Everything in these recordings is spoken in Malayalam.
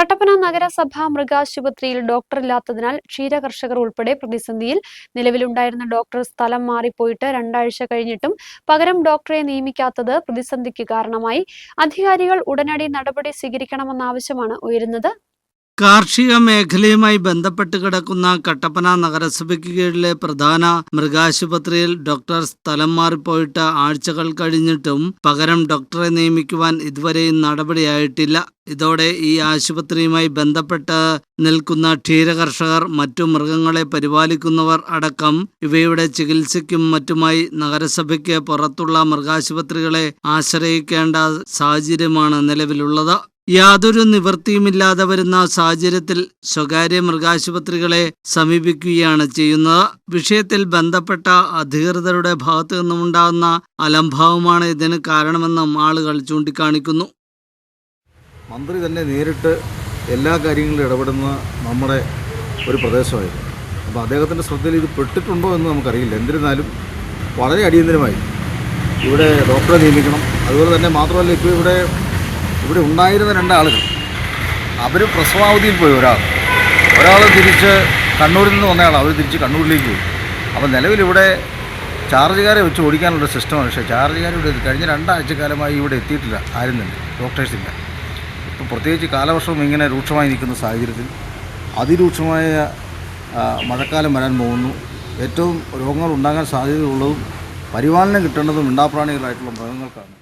കട്ടപ്പന നഗരസഭ മൃഗാശുപത്രിയിൽ ഡോക്ടർ ഇല്ലാത്തതിനാൽ ക്ഷീര കർഷകർ ഉൾപ്പെടെ പ്രതിസന്ധിയിൽ നിലവിലുണ്ടായിരുന്ന ഡോക്ടർ സ്ഥലം മാറിപ്പോയിട്ട് രണ്ടാഴ്ച കഴിഞ്ഞിട്ടും പകരം ഡോക്ടറെ നിയമിക്കാത്തത് പ്രതിസന്ധിക്ക് കാരണമായി. അധികാരികൾ ഉടനടി നടപടി സ്വീകരിക്കണമെന്ന ആവശ്യമാണ് ഉയരുന്നത്. കാർഷിക മേഖലയുമായി ബന്ധപ്പെട്ട് കിടക്കുന്ന കട്ടപ്പന നഗരസഭയ്ക്ക് കീഴിലെ പ്രധാന മൃഗാശുപത്രിയിൽ ഡോക്ടർ സ്ഥലം മാറിപ്പോയിട്ട് ആഴ്ചകൾ കഴിഞ്ഞിട്ടും പകരം ഡോക്ടറെ നിയമിക്കുവാൻ ഇതുവരെയും നടപടിയായിട്ടില്ല. ഇതോടെ ഈ ആശുപത്രിയുമായി ബന്ധപ്പെട്ട് നിൽക്കുന്ന ക്ഷീരകർഷകർ മറ്റു മൃഗങ്ങളെ പരിപാലിക്കുന്നവർ അടക്കം ഇവയുടെ ചികിത്സയ്ക്കും മറ്റുമായി നഗരസഭയ്ക്ക് പുറത്തുള്ള മൃഗാശുപത്രികളെ ആശ്രയിക്കേണ്ട സാഹചര്യമാണ് നിലവിലുള്ളത്. യാതൊരു നിവൃത്തിയുമില്ലാതെ വരുന്ന സാഹചര്യത്തിൽ സ്വകാര്യ മൃഗാശുപത്രികളെ സമീപിക്കുകയാണ് ചെയ്യുന്നത്. വിഷയത്തിൽ ബന്ധപ്പെട്ട അധികൃതരുടെ ഭാഗത്തു നിന്നുമുണ്ടാകുന്ന അലംഭാവമാണ് ഇതിന് കാരണമെന്നും ആളുകൾ ചൂണ്ടിക്കാണിക്കുന്നു. മന്ത്രി തന്നെ നേരിട്ട് എല്ലാ കാര്യങ്ങളിലും ഇടപെടുന്ന നമ്മുടെ ഒരു പ്രദേശമായിരുന്നു. അപ്പോൾ അദ്ദേഹത്തിന്റെ ശ്രദ്ധയിൽ ഇത് പെട്ടിട്ടുണ്ടോ എന്ന് നമുക്കറിയില്ല. എന്നിരുന്നാലും വളരെ അടിയന്തരമായി ഇവിടെ ഡോക്ടറെ നിയമിക്കണം. അതുപോലെ തന്നെ മാത്രമല്ല ഇപ്പോൾ ഇവിടെ ഇവിടെ ഉണ്ടായിരുന്ന രണ്ടാളുകൾ. അവർ പ്രസവാവധിയിൽ പോയി ഒരാൾ. ഒരാൾ തിരിച്ച് കണ്ണൂരിൽ നിന്ന് വന്നയാൾ അവർ തിരിച്ച് കണ്ണൂരിലേക്ക് പോയി. അപ്പോൾ നിലവിലിവിടെ ചാർജുകാരെ വെച്ച് ഓടിക്കാനുള്ള സിസ്റ്റമാണ്. പക്ഷേ ചാർജുകാർ ഇവിടെ കഴിഞ്ഞ രണ്ടാഴ്ചക്കാലമായി ഇവിടെ എത്തിയിട്ടില്ല. ആരും തന്നെ ഡോക്ടേഴ്സില്ല. ഇപ്പോൾ പ്രത്യേകിച്ച് കാലവർഷവും ഇങ്ങനെ രൂക്ഷമായി നിൽക്കുന്ന സാഹചര്യത്തിൽ അതിരൂക്ഷമായ മഴക്കാലം വരാൻ പോകുന്നു. ഏറ്റവും രോഗങ്ങൾ ഉണ്ടാകാൻ സാധ്യതയുള്ളതും പരിപാലനം കിട്ടേണ്ടതും മിണ്ടാപ്രാണികളായിട്ടുള്ള മൃഗങ്ങൾക്കാണ്.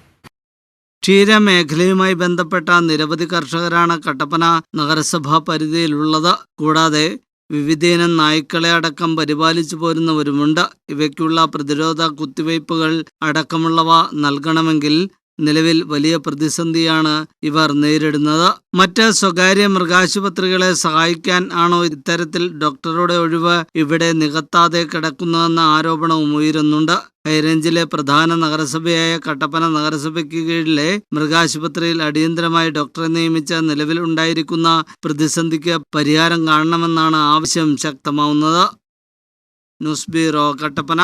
ക്ഷീരമേഖലയുമായി ബന്ധപ്പെട്ട നിരവധി കർഷകരാണ് കട്ടപ്പന നഗരസഭാ പരിധിയിലുള്ളത്. കൂടാതെ വിവിധയിനം നായ്ക്കളെ അടക്കം പരിപാലിച്ചു പോരുന്നവരുമുണ്ട്. ഇവയ്ക്കുള്ള പ്രതിരോധ കുത്തിവയ്പ്പുകൾ അടക്കമുള്ളവ നൽകണമെങ്കിൽ നിലവിൽ വലിയ പ്രതിസന്ധിയാണ് ഇവർ നേരിടുന്നത്. മറ്റ് സ്വകാര്യ മൃഗാശുപത്രികളെ സഹായിക്കാൻ ആണോ ഇത്തരത്തിൽ ഡോക്ടറുടെ ഒഴിവ് ഇവിടെ നികത്താതെ കിടക്കുന്നതെന്ന ആരോപണവും ഉയരുന്നുണ്ട്. ഹൈറേഞ്ചിലെ പ്രധാന നഗരസഭയായ കട്ടപ്പന നഗരസഭയ്ക്ക് കീഴിലെ മൃഗാശുപത്രിയിൽ അടിയന്തരമായി ഡോക്ടറെ നിയമിച്ച നിലവിൽ ഉണ്ടായിരിക്കുന്ന പ്രതിസന്ധിക്ക് പരിഹാരം കാണണമെന്നാണ് ആവശ്യം ശക്തമാവുന്നത്. News bureau Kattappana.